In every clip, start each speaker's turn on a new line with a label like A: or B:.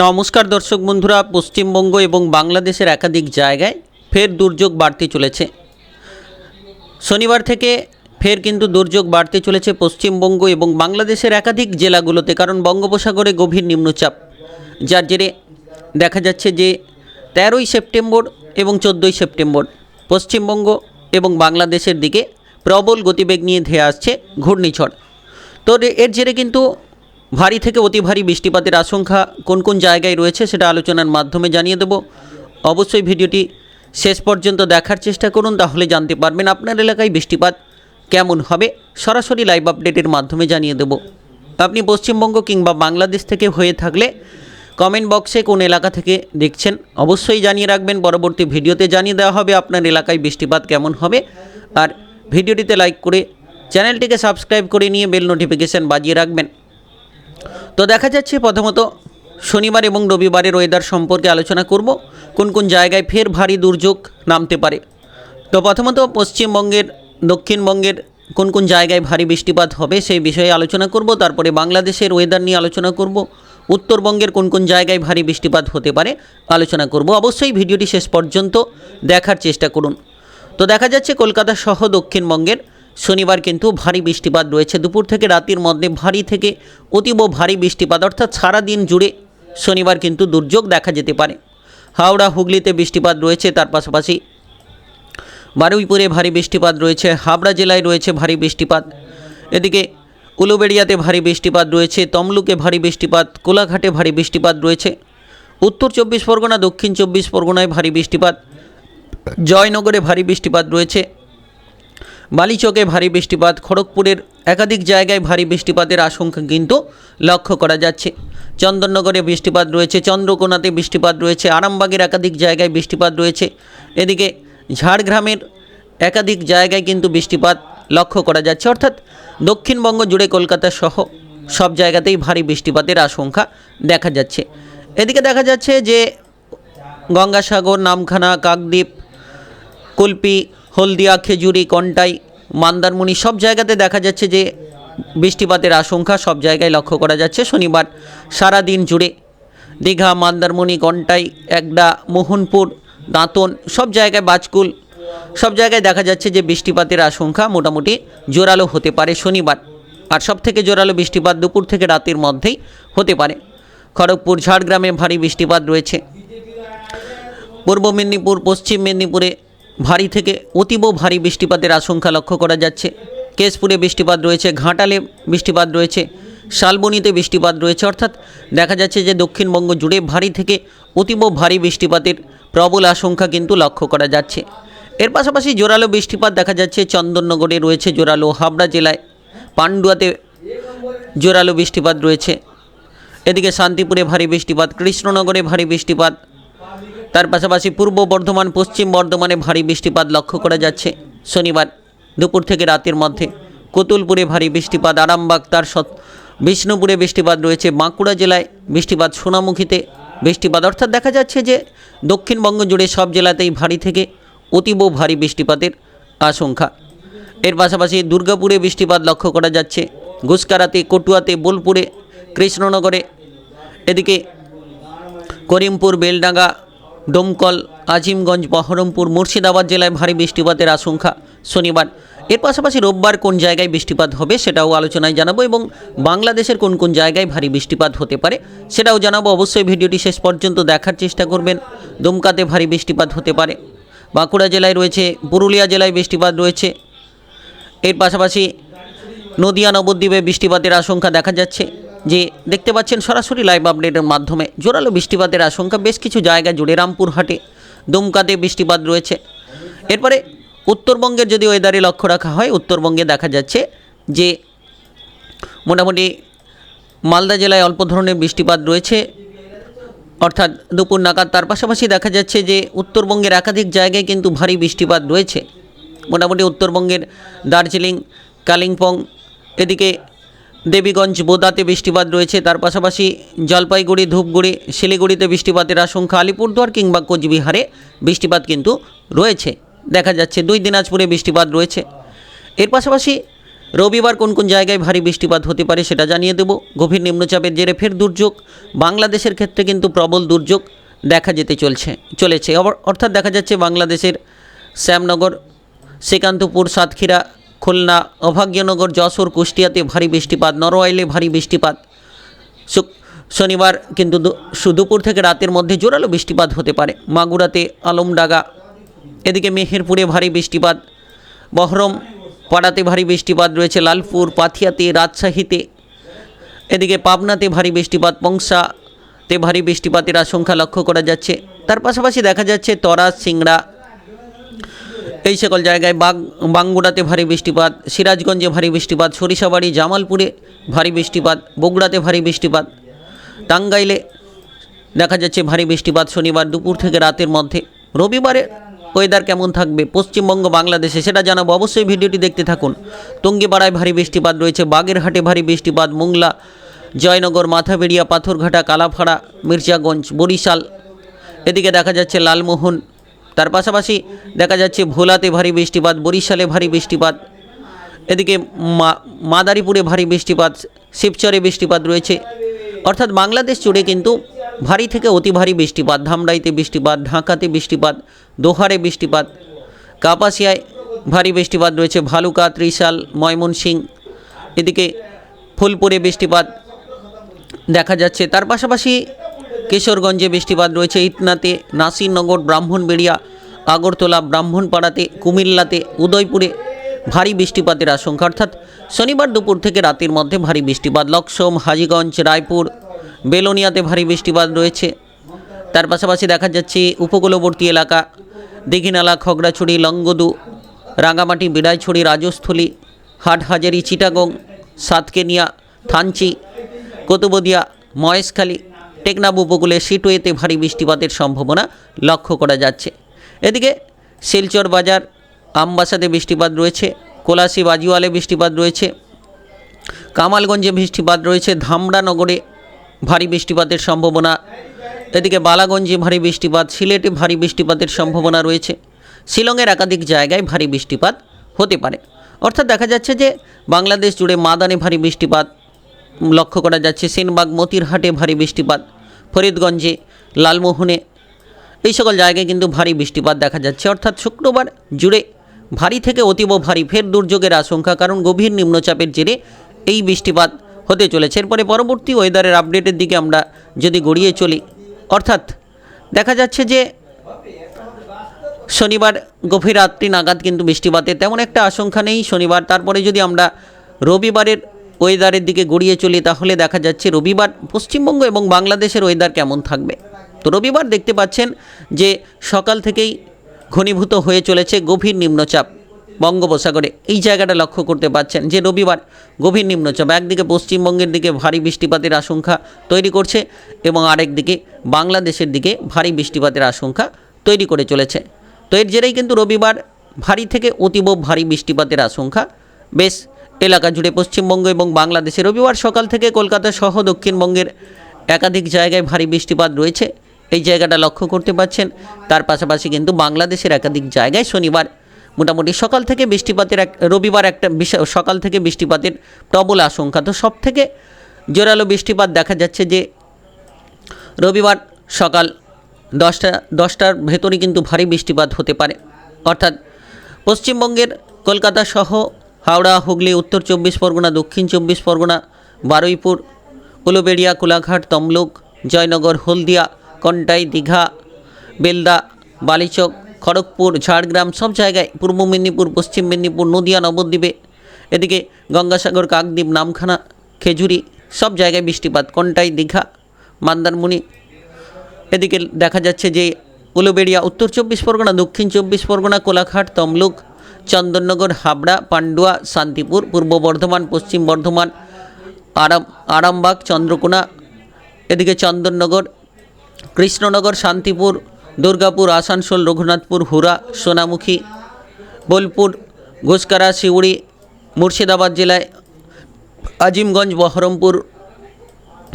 A: নমস্কার দর্শক বন্ধুরা পশ্চিমবঙ্গ এবং বাংলাদেশের একাধিক জায়গায় ফের দুর্যোগ বাড়তে চলেছে শনিবার থেকে ফের কিন্তু দুর্যোগ বাড়তে চলেছে পশ্চিমবঙ্গ এবং বাংলাদেশের একাধিক জেলাগুলোতে কারণ বঙ্গোপসাগরে গভীর নিম্নচাপ যার জেরে দেখা যাচ্ছে যে তেরোই সেপ্টেম্বর এবং চোদ্দোই সেপ্টেম্বর পশ্চিমবঙ্গ এবং বাংলাদেশের দিকে প্রবল গতিবেগ নিয়ে ধেয়ে আসছে ঘূর্ণিঝড় তো এর জেরে কিন্তু ভারী থেকে অতি ভারী বৃষ্টিপাতের আশঙ্কা কোন কোন জায়গায় রয়েছে সেটা আলোচনার মাধ্যমে জানিয়ে দেব অবশ্যই ভিডিওটি শেষ পর্যন্ত দেখার চেষ্টা করুন তাহলে জানতে পারবেন আপনার এলাকায় বৃষ্টিপাত কেমন হবে সরাসরি লাইভ আপডেটের মাধ্যমে জানিয়ে দেব আপনি পশ্চিমবঙ্গ কিংবা বাংলাদেশ থেকে হয়ে থাকলে কমেন্ট বক্সে কোন এলাকা থেকে দেখছেন অবশ্যই জানিয়ে রাখবেন পরবর্তী ভিডিওতে জানিয়ে দেওয়া হবে আপনার এলাকায় বৃষ্টিপাত কেমন হবে আর ভিডিওটিতে লাইক করে চ্যানেলটিকে সাবস্ক্রাইব করে নিয়ে বেল নোটিফিকেশান বাজিয়ে রাখবেন তো দেখা যাচ্ছে প্রথমত শনিবার এবং রবিবারের ওয়েদার সম্পর্কে আলোচনা করব কোন কোন জায়গায় ফের ভারী দুর্যোগ নামতে পারে তো প্রথমত পশ্চিমবঙ্গের দক্ষিণবঙ্গের কোন কোন জায়গায় ভারী বৃষ্টিপাত হবে সেই বিষয়ে আলোচনা করব তারপরে বাংলাদেশের ওয়েদার নিয়ে আলোচনা করব উত্তরবঙ্গের কোন কোন জায়গায় ভারী বৃষ্টিপাত হতে পারে আলোচনা করব অবশ্যই ভিডিওটি শেষ পর্যন্ত দেখার চেষ্টা করুন তো দেখা যাচ্ছে কলকাতা সহ দক্ষিণবঙ্গের শনিবার কিন্তু ভারী বৃষ্টিপাত রয়েছে দুপুর থেকে রাতের মধ্যে ভারী থেকে অতীব ভারী বৃষ্টিপাত অর্থাৎ সারা দিন জুড়ে শনিবার কিন্তু দুর্যোগ দেখা যেতে পারে হাওড়া হুগলিতে বৃষ্টিপাত রয়েছে তার পাশাপাশি বারুইপুরে ভারী বৃষ্টিপাত রয়েছে হাবড়া জেলায় রয়েছে ভারী বৃষ্টিপাত এদিকে উলুবেড়িয়াতে ভারী বৃষ্টিপাত রয়েছে তমলুকে ভারী বৃষ্টিপাত কোলাঘাটে ভারী বৃষ্টিপাত রয়েছে উত্তর চব্বিশ পরগনা দক্ষিণ চব্বিশ পরগনায় ভারী বৃষ্টিপাত জয়নগরে ভারী বৃষ্টিপাত রয়েছে বালিচকে ভারী বৃষ্টিপাত খড়গপুরের একাধিক জায়গায় ভারী বৃষ্টিপাতের আশঙ্কা কিন্তু লক্ষ্য করা যাচ্ছে চন্দননগরে বৃষ্টিপাত রয়েছে চন্দ্রকোনাতে বৃষ্টিপাত রয়েছে আরামবাগের একাধিক জায়গায় বৃষ্টিপাত রয়েছে এদিকে ঝাড়গ্রামের একাধিক জায়গায় কিন্তু বৃষ্টিপাত লক্ষ্য করা যাচ্ছে অর্থাৎ দক্ষিণবঙ্গ জুড়ে কলকাতা সহ সব জায়গাতেই ভারী বৃষ্টিপাতের আশঙ্কা দেখা যাচ্ছে এদিকে দেখা যাচ্ছে যে গঙ্গাসাগর নামখানা কাকদ্বীপ কুলপি হলদিয়া খেজুরি কন্টাই মান্দারমণি সব জায়গাতে দেখা যাচ্ছে যে বৃষ্টিপাতের আশঙ্কা সব জায়গায় লক্ষ্য করা যাচ্ছে শনিবার সারা দিন জুড়ে দীঘা মান্দারমণি কন্টাই একডা মোহনপুর দাঁতন সব জায়গায় বাজকুল সব জায়গায় দেখা যাচ্ছে যে বৃষ্টিপাতের আশঙ্কা মোটামুটি জোরালো হতে পারে শনিবার আর সব থেকে জোরালো বৃষ্টিপাত দুপুর থেকে রাতের মধ্যেই হতে পারে খড়গপুর ঝাড়গ্রামে ভারী বৃষ্টিপাত রয়েছে পূর্ব মেদিনীপুর পশ্চিম মেদিনীপুরে ভারী থেকে অতীব ভারী বৃষ্টিপাতের আশঙ্কা লক্ষ্য করা যাচ্ছে কেশপুরে বৃষ্টিপাত রয়েছে ঘাটালে বৃষ্টিপাত রয়েছে শালবনিতে বৃষ্টিপাত রয়েছে অর্থাৎ দেখা যাচ্ছে যে দক্ষিণবঙ্গ জুড়ে ভারী থেকে অতীব ভারী বৃষ্টিপাতের প্রবল আশঙ্কা কিন্তু লক্ষ্য করা যাচ্ছে এর পাশাপাশি জোরালো বৃষ্টিপাত দেখা যাচ্ছে চন্দননগরে রয়েছে জোরালো হাবড়া জেলায় পান্ডুয়াতে জোরালো বৃষ্টিপাত রয়েছে এদিকে শান্তিপুরে ভারী বৃষ্টিপাত কৃষ্ণনগরে ভারী বৃষ্টিপাত তার পাশাপাশি পূর্ব বর্ধমান পশ্চিম বর্ধমানে ভারী বৃষ্টিপাত লক্ষ্য করা যাচ্ছে শনিবার দুপুর থেকে রাতের মধ্যে কোতুলপুরে ভারী বৃষ্টিপাত আরামবাগ তার বিষ্ণুপুরে বৃষ্টিপাত রয়েছে বাঁকুড়া জেলায় বৃষ্টিপাত সোনামুখীতে বৃষ্টিপাত অর্থাৎ দেখা যাচ্ছে যে দক্ষিণবঙ্গ জুড়ে সব জেলাতেই ভারী থেকে অতীব ভারী বৃষ্টিপাতের আশঙ্কা এর পাশাপাশি দুর্গাপুরে বৃষ্টিপাত লক্ষ্য করা যাচ্ছে গুসকারাতে কটুয়াতে বোলপুরে কৃষ্ণনগরে এদিকে করিমপুর বেলডাঙ্গা ডোমকল আজিমগঞ্জ বহরমপুর মুর্শিদাবাদ জেলায় ভারী বৃষ্টিপাতের আশঙ্কা শনিবার এর পাশাপাশি রোববার কোন জায়গায় বৃষ্টিপাত হবে সেটাও আলোচনায় জানাবো এবং বাংলাদেশের কোন কোন জায়গায় ভারী বৃষ্টিপাত হতে পারে সেটাও জানাবো অবশ্যই ভিডিওটি শেষ পর্যন্ত দেখার চেষ্টা করবেন দুমকাতে ভারী বৃষ্টিপাত হতে পারে বাঁকুড়া জেলায় রয়েছে পুরুলিয়া জেলায় বৃষ্টিপাত রয়েছে এর পাশাপাশি নদিয়া নবদ্বীপে বৃষ্টিপাতের আশঙ্কা দেখা যাচ্ছে যে দেখতে পাচ্ছেন সরাসরি লাইভ আপডেটের মাধ্যমে জোরালো বৃষ্টিপাতের আশঙ্কা বেশ কিছু জায়গা জুড়ে রামপুরহাটে দুমকাতে বৃষ্টিপাত রয়েছে এরপরে উত্তরবঙ্গের যদি ওয়েদারে লক্ষ্য রাখা হয় উত্তরবঙ্গে দেখা যাচ্ছে যে মোটামুটি মালদা জেলায় অল্প ধরনের বৃষ্টিপাত রয়েছে অর্থাৎ দুপুর নাগাদ তার পাশাপাশি দেখা যাচ্ছে যে উত্তরবঙ্গের একাধিক জায়গায় কিন্তু ভারী বৃষ্টিপাত রয়েছে মোটামুটি উত্তরবঙ্গের দার্জিলিং কালিম্পং এদিকে দেবীগঞ্জ বোদাতে বৃষ্টিপাত রয়েছে তার পাশাপাশি জলপাইগুড়ি ধূপগুড়ি শিলিগুড়িতে বৃষ্টিপাতের আশঙ্কা আলিপুরদুয়ার কিংবা কোচবিহারে বৃষ্টিপাত কিন্তু রয়েছে দেখা যাচ্ছে দুই দিনাজপুরে বৃষ্টিপাত রয়েছে এর পাশাপাশি রবিবার কোন কোন জায়গায় ভারী বৃষ্টিপাত হতে পারে সেটা জানিয়ে দেব গভীর নিম্নচাপের জেরে ফের দুর্যোগ বাংলাদেশের ক্ষেত্রে কিন্তু প্রবল দুর্যোগ দেখা যেতে চলছে চলেছে অর্থাৎ দেখা যাচ্ছে বাংলাদেশের শ্যামনগর শ্রীকান্তপুর সাতক্ষীরা খুলনা অভাগ্যনগর যশোর কুষ্টিয়াতে ভারী বৃষ্টিপাত নরওয়াইলে ভারী বৃষ্টিপাত শনিবার কিন্তু দুপুর থেকে রাতের মধ্যে জোরালো বৃষ্টিপাত হতে পারে মাগুরাতে আলমডাগা এদিকে মেহেরপুরে ভারী বৃষ্টিপাত বহরম পাড়াতে ভারী বৃষ্টিপাত রয়েছে লালপুর পাথিয়াতে রাজশাহীতে এদিকে পাবনাতে ভারী বৃষ্টিপাত পংসাতে ভারী বৃষ্টিপাতের আশঙ্কা লক্ষ্য করা যাচ্ছে তার পাশাপাশি দেখা যাচ্ছে তরা সিংড়া এই সকল জায়গায় বাগ বাঙ্গুড়াতে ভারী বৃষ্টিপাত সিরাজগঞ্জে ভারী বৃষ্টিপাত সরিষাবাড়ি জামালপুরে ভারী বৃষ্টিপাত বগুড়াতে ভারী বৃষ্টিপাত টাঙ্গাইলে দেখা যাচ্ছে ভারী বৃষ্টিপাত শনিবার দুপুর থেকে রাতের মধ্যে রবিবারে ওয়েদার কেমন থাকবে পশ্চিমবঙ্গ বাংলাদেশে সেটা জানাবো অবশ্যই ভিডিওটি দেখতে থাকুন টঙ্গিপাড়ায় ভারী বৃষ্টিপাত রয়েছে বাগেরহাটে ভারী বৃষ্টিপাত মোংলা জয়নগর মাথাবেড়িয়া পাথরঘাটা কালাফাড়া মির্জাগঞ্জ বরিশাল এদিকে দেখা যাচ্ছে লালমোহন তার পাশাপাশি দেখা যাচ্ছে ভোলাতে ভারী বৃষ্টিপাত বরিশালে ভারী বৃষ্টিপাত এদিকে মা মাদারীপুরে ভারী বৃষ্টিপাত শিবচরে বৃষ্টিপাত রয়েছে অর্থাৎ বাংলাদেশ জুড়ে কিন্তু ভারী থেকে অতি ভারী বৃষ্টিপাত ধামরাইতে বৃষ্টিপাত ঢাকাতে বৃষ্টিপাত দোহারে বৃষ্টিপাত কাপাসিয়ায় ভারী বৃষ্টিপাত রয়েছে ভালুকা ত্রিশাল ময়মনসিং এদিকে ফুলপুরে বৃষ্টিপাত দেখা যাচ্ছে তার পাশাপাশি কিশোরগঞ্জে বৃষ্টিপাত রয়েছে ইতনাতে নাসিরনগর ব্রাহ্মণবেড়িয়া আগরতলা ব্রাহ্মণপাড়াতে কুমিল্লাতে উদয়পুরে ভারী বৃষ্টিপাতের আশঙ্কা অর্থাৎ শনিবার দুপুর থেকে রাতের মধ্যে ভারী বৃষ্টিপাত লক্সম হাজিগঞ্জ রায়পুর বেলোনিয়াতে ভারী বৃষ্টিপাত রয়েছে তার পাশাপাশি দেখা যাচ্ছে উপকূলবর্তী এলাকা দিঘিনালা খগড়াছড়ি লঙ্গদু রাঙামাটি বিড়াইছড়ি রাজস্থলী হাটহাজারি চিটাগং সাতকেনিয়া থানচি কতুবদিয়া মহেশখালী টেকনাব উপকূলে সিটুয়েতে ভারী বৃষ্টিপাতের সম্ভাবনা লক্ষ্য করা যাচ্ছে এদিকে শিলচর বাজার আমবাসাতে বৃষ্টিপাত রয়েছে কোলাশি বাজিওয়ালে বৃষ্টিপাত রয়েছে কামালগঞ্জে বৃষ্টিপাত রয়েছে ধামরানগরে ভারী বৃষ্টিপাতের সম্ভাবনা এদিকে বালাগঞ্জে ভারী বৃষ্টিপাত সিলেটে ভারী বৃষ্টিপাতের সম্ভাবনা রয়েছে শিলংয়ের একাধিক জায়গায় ভারী বৃষ্টিপাত হতে পারে অর্থাৎ দেখা যাচ্ছে যে বাংলাদেশ জুড়ে মাদানে ভারী বৃষ্টিপাত লক্ষ্য করা যাচ্ছে সেনবাগ মতিরহাটে ভারী বৃষ্টিপাত ফরিদগঞ্জে লালমোহনে এই সকল জায়গায় কিন্তু ভারী বৃষ্টিপাত দেখা যাচ্ছে অর্থাৎ শুক্রবার জুড়ে ভারী থেকে অতীব ভারী ফের দুর্যোগের আশঙ্কা কারণ গভীর নিম্নচাপের জেরে এই বৃষ্টিপাত হতে চলেছে এরপরে পরবর্তী ওয়েদারের আপডেটের দিকে আমরা যদি গড়িয়ে চলি অর্থাৎ দেখা যাচ্ছে যে শনিবার গভীর রাত্রি নাগাদ কিন্তু বৃষ্টিপাতের তেমন একটা আশঙ্কা নেই শনিবার তারপরে যদি আমরা রবিবারের ওয়েদারের দিকে গড়িয়ে চলি তাহলে দেখা যাচ্ছে রবিবার পশ্চিমবঙ্গ এবং বাংলাদেশের ওয়েদার কেমন থাকবে তো রবিবার দেখতে পাচ্ছেন যে সকাল থেকেই ঘনীভূত হয়ে চলেছে গভীর নিম্নচাপ বঙ্গোপসাগরে এই জায়গাটা লক্ষ্য করতে পাচ্ছেন যে রবিবার গভীর নিম্নচাপ একদিকে পশ্চিমবঙ্গের দিকে ভারী বৃষ্টিপাতের আশঙ্কা তৈরি করছে এবং আরেকদিকে বাংলাদেশের দিকে ভারী বৃষ্টিপাতের আশঙ্কা তৈরি করে চলেছে তো এর জেরেই কিন্তু রবিবার ভারী থেকে অতীব ভারী বৃষ্টিপাতের আশঙ্কা বেশ এলাকা জুড়ে পশ্চিমবঙ্গ এবং বাংলাদেশে রবিবার সকাল থেকে কলকাতা সহ দক্ষিণবঙ্গের একাধিক জায়গায় ভারী বৃষ্টিপাত রয়েছে এই জায়গাটা লক্ষ্য করতে পারছেন তার পাশাপাশি কিন্তু বাংলাদেশের একাধিক জায়গায় শনিবার মোটামুটি সকাল থেকে বৃষ্টিপাতের এক রবিবার একটা সকাল থেকে বৃষ্টিপাতের প্রবল আশঙ্কা তো সব থেকে জোরালো বৃষ্টিপাত দেখা যাচ্ছে যে রবিবার সকাল দশটা দশটার ভেতরে কিন্তু ভারী বৃষ্টিপাত হতে পারে অর্থাৎ পশ্চিমবঙ্গের কলকাতা সহ হাওড়া হুগলি উত্তর চব্বিশ পরগনা দক্ষিণ চব্বিশ পরগনা বারুইপুর উলুবেড়িয়া কোলাঘাট তমলুক জয়নগর হলদিয়া কন্টাই দীঘা বেলদা বালিচক খড়গপুর ঝাড়গ্রাম সব জায়গায় পূর্ব মেদিনীপুর পশ্চিম মেদিনীপুর নদিয়া নবদ্বীপে এদিকে গঙ্গাসাগর কাকদ্বীপ নামখানা খেজুরি সব জায়গায় বৃষ্টিপাত কন্টাই দীঘা মান্দারমণি এদিকে দেখা যাচ্ছে যে উলুবেড়িয়া উত্তর চব্বিশ পরগনা দক্ষিণ চব্বিশ পরগনা কোলাঘাট তমলুক চন্দননগর হাবড়া পান্ডুয়া শান্তিপুর পূর্ব বর্ধমান পশ্চিম বর্ধমান আরাম আরামবাগ চন্দ্রকোনা এদিকে চন্দননগর কৃষ্ণনগর শান্তিপুর দুর্গাপুর আসানসোল রঘুনাথপুর হুরা সোনামুখী বোলপুর ঘোষকারা শিউড়ি মুর্শিদাবাদ জেলায় আজিমগঞ্জ বহরমপুর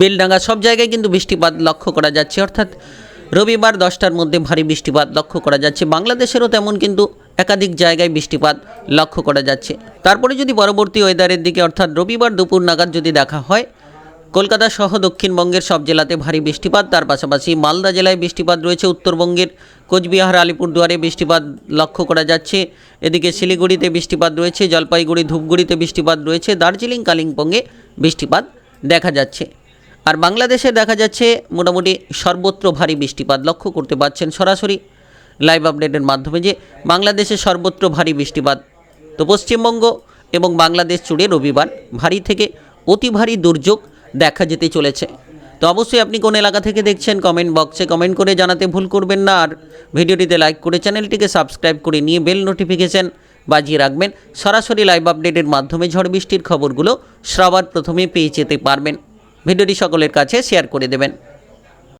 A: বেলডাঙ্গা সব জায়গায় কিন্তু বৃষ্টিপাত লক্ষ্য করা যাচ্ছে অর্থাৎ রবিবার দশটার মধ্যে ভারী বৃষ্টিপাত লক্ষ্য করা যাচ্ছে বাংলাদেশেরও তেমন কিন্তু একাধিক জায়গায় বৃষ্টিপাত লক্ষ্য করা যাচ্ছে তারপরে যদি পরবর্তী ওয়েদারের দিকে অর্থাৎ রবিবার দুপুর নাগাদ যদি দেখা হয় কলকাতা সহ দক্ষিণবঙ্গের সব জেলাতে ভারী বৃষ্টিপাত তার পাশাপাশি মালদা জেলায় বৃষ্টিপাত রয়েছে উত্তরবঙ্গের কোচবিহার আলিপুরদুয়ারে বৃষ্টিপাত লক্ষ্য করা যাচ্ছে এদিকে শিলিগুড়িতে বৃষ্টিপাত রয়েছে জলপাইগুড়ি ধূপগুড়িতে বৃষ্টিপাত রয়েছে দার্জিলিং কালিম্পংয়ে বৃষ্টিপাত দেখা যাচ্ছে আর বাংলাদেশে দেখা যাচ্ছে মোটামুটি সর্বত্র ভারী বৃষ্টিপাত লক্ষ্য করতে পারছেন সরাসরি লাইভ আপডেটের মাধ্যমে যে বাংলাদেশে সর্বত্র ভারী বৃষ্টিপাত তো পশ্চিমবঙ্গ এবং বাংলাদেশ জুড়ে রবিবার ভারী থেকে অতি ভারী দুর্যোগ দেখা যেতে চলেছে তো অবশ্যই আপনি কোন এলাকা থেকে দেখছেন কমেন্ট বক্সে কমেন্ট করে জানাতে ভুল করবেন না আর ভিডিওটিতে লাইক করে চ্যানেলটিকে সাবস্ক্রাইব করে নিয়ে বেল নোটিফিকেশান বাজিয়ে রাখবেন সরাসরি লাইভ আপডেটের মাধ্যমে ঝড় বৃষ্টির খবরগুলো সবার প্রথমে পেয়ে যেতে পারবেন ভিডিওটি সকলের কাছে শেয়ার করে দেবেন